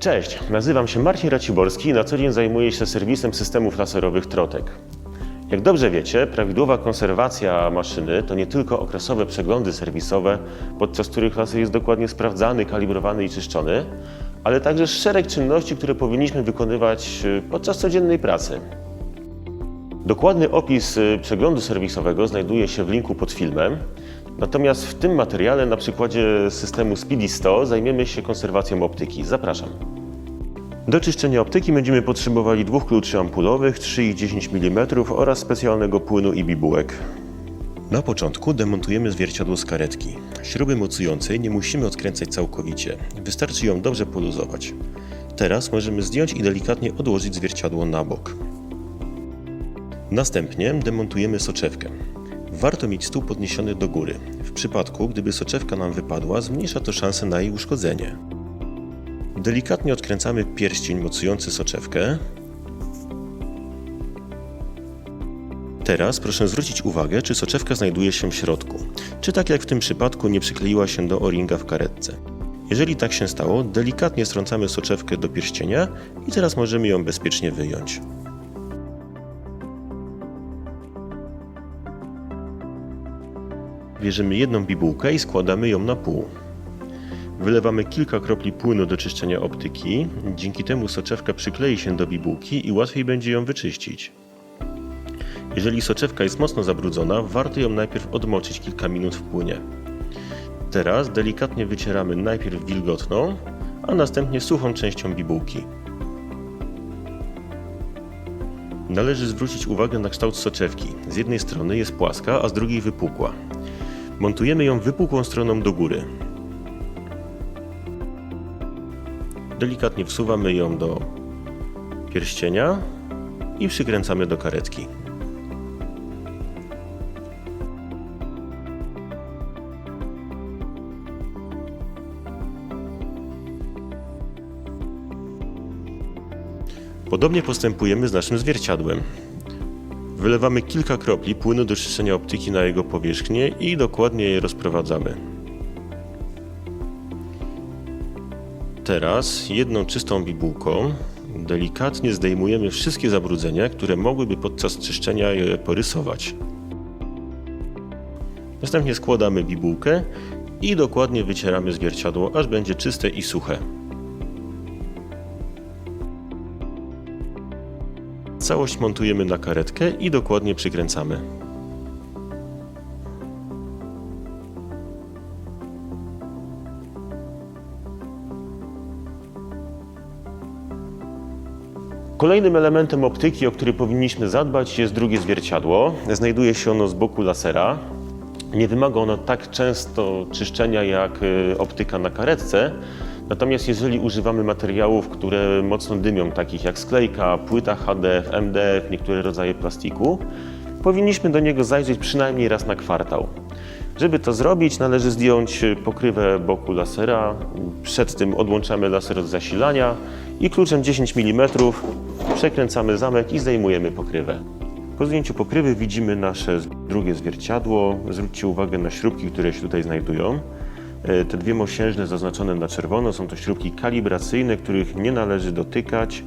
Cześć, nazywam się Marcin Raciborski i na co dzień zajmuję się serwisem systemów laserowych Trotek. Jak dobrze wiecie, prawidłowa konserwacja maszyny to nie tylko okresowe przeglądy serwisowe, podczas których laser jest dokładnie sprawdzany, kalibrowany i czyszczony, ale także szereg czynności, które powinniśmy wykonywać y, podczas codziennej pracy. Dokładny opis y, przeglądu serwisowego znajduje się w linku pod filmem. Natomiast w tym materiale na przykładzie systemu Speedy 100 zajmiemy się konserwacją optyki. Zapraszam. Do czyszczenia optyki będziemy potrzebowali dwóch kluczy ampulowych, 3 i 10 mm oraz specjalnego płynu i bibułek. Na początku demontujemy zwierciadło z karetki. Śruby mocującej nie musimy odkręcać całkowicie, wystarczy ją dobrze poluzować. Teraz możemy zdjąć i delikatnie odłożyć zwierciadło na bok. Następnie demontujemy soczewkę. Warto mieć stół podniesiony do góry. W przypadku, gdyby soczewka nam wypadła, zmniejsza to szanse na jej uszkodzenie. Delikatnie odkręcamy pierścień mocujący soczewkę. Teraz proszę zwrócić uwagę, czy soczewka znajduje się w środku, czy tak jak w tym przypadku nie przykleiła się do o-ringa w karetce. Jeżeli tak się stało, delikatnie strącamy soczewkę do pierścienia i teraz możemy ją bezpiecznie wyjąć. Bierzemy jedną bibułkę i składamy ją na pół. Wylewamy kilka kropli płynu do czyszczenia optyki. Dzięki temu soczewka przyklei się do bibułki i łatwiej będzie ją wyczyścić. Jeżeli soczewka jest mocno zabrudzona, warto ją najpierw odmoczyć kilka minut w płynie. Teraz delikatnie wycieramy najpierw wilgotną, a następnie suchą częścią bibułki. Należy zwrócić uwagę na kształt soczewki. Z jednej strony jest płaska, a z drugiej wypukła. Montujemy ją wypukłą stroną do góry. Delikatnie wsuwamy ją do pierścienia i przykręcamy do karetki. Podobnie postępujemy z naszym zwierciadłem. Wylewamy kilka kropli płynu do czyszczenia optyki na jego powierzchnię i dokładnie je rozprowadzamy. Teraz jedną czystą bibułką delikatnie zdejmujemy wszystkie zabrudzenia, które mogłyby podczas czyszczenia je porysować. Następnie składamy bibułkę i dokładnie wycieramy zwierciadło, aż będzie czyste i suche. Całość montujemy na karetkę i dokładnie przykręcamy. Kolejnym elementem optyki, o który powinniśmy zadbać, jest drugie zwierciadło. Znajduje się ono z boku lasera. Nie wymaga ono tak często czyszczenia jak y, optyka na karetce. Natomiast jeżeli używamy materiałów, które mocno dymią, takich jak sklejka, płyta HDF, MDF, niektóre rodzaje plastiku, powinniśmy do niego zajrzeć przynajmniej raz na kwartał. Żeby to zrobić, należy zdjąć pokrywę boku lasera. Przed tym odłączamy laser od zasilania i kluczem 10 mm przekręcamy zamek i zdejmujemy pokrywę. Po zdjęciu pokrywy widzimy nasze drugie zwierciadło. Zwróćcie uwagę na śrubki, które się tutaj znajdują. E, Te dwie mosiężne zaznaczone na czerwono są to śrubki kalibracyjne, których nie należy dotykać.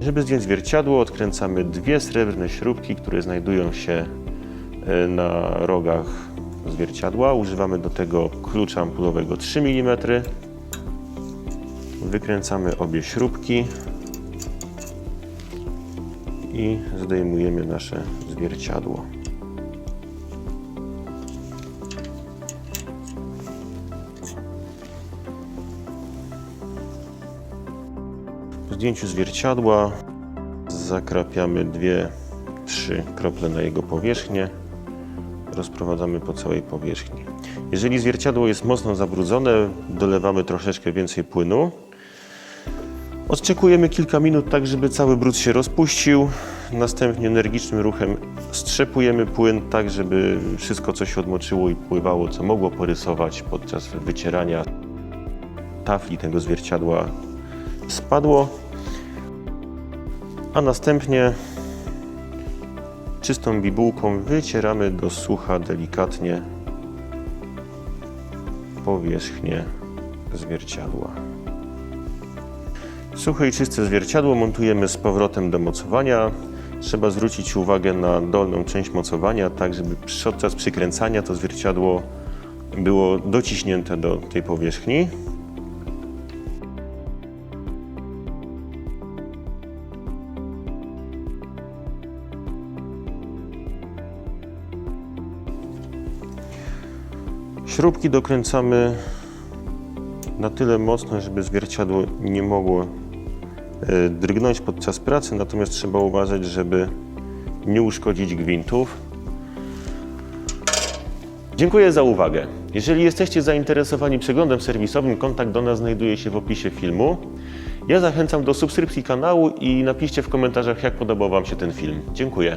Żeby zdjąć zwierciadło, odkręcamy dwie srebrne śrubki, które znajdują się e, na rogach zwierciadła. Używamy do tego klucza ampulowego 3 mm. Wykręcamy obie śrubki i zdejmujemy nasze zwierciadło. Po zdjęciu zwierciadła zakrapiamy dwie, trzy krople na jego powierzchnię. Rozprowadzamy po całej powierzchni. Jeżeli zwierciadło jest mocno zabrudzone, dolewamy troszeczkę więcej płynu. Odczekujemy kilka minut, tak żeby cały brud się rozpuścił. Następnie energicznym ruchem strzepujemy płyn, tak żeby wszystko, co się odmoczyło i pływało, co mogło porysować podczas wycierania tafli tego zwierciadła, spadło. A następnie czystą bibułką wycieramy do sucha delikatnie powierzchnię zwierciadła. Suche i czyste zwierciadło montujemy z powrotem do mocowania. Trzeba zwrócić uwagę na dolną część mocowania, tak żeby podczas przykręcania to zwierciadło było dociśnięte do tej powierzchni. Śrubki dokręcamy na tyle mocno, żeby zwierciadło nie mogło e, drgnąć podczas pracy, natomiast trzeba uważać, żeby nie uszkodzić gwintów. Dziękuję za uwagę. Jeżeli jesteście zainteresowani przeglądem serwisowym, kontakt do nas znajduje się w opisie filmu. Ja zachęcam do subskrypcji kanału i napiszcie w komentarzach, jak podobał Wam się ten film. Dziękuję.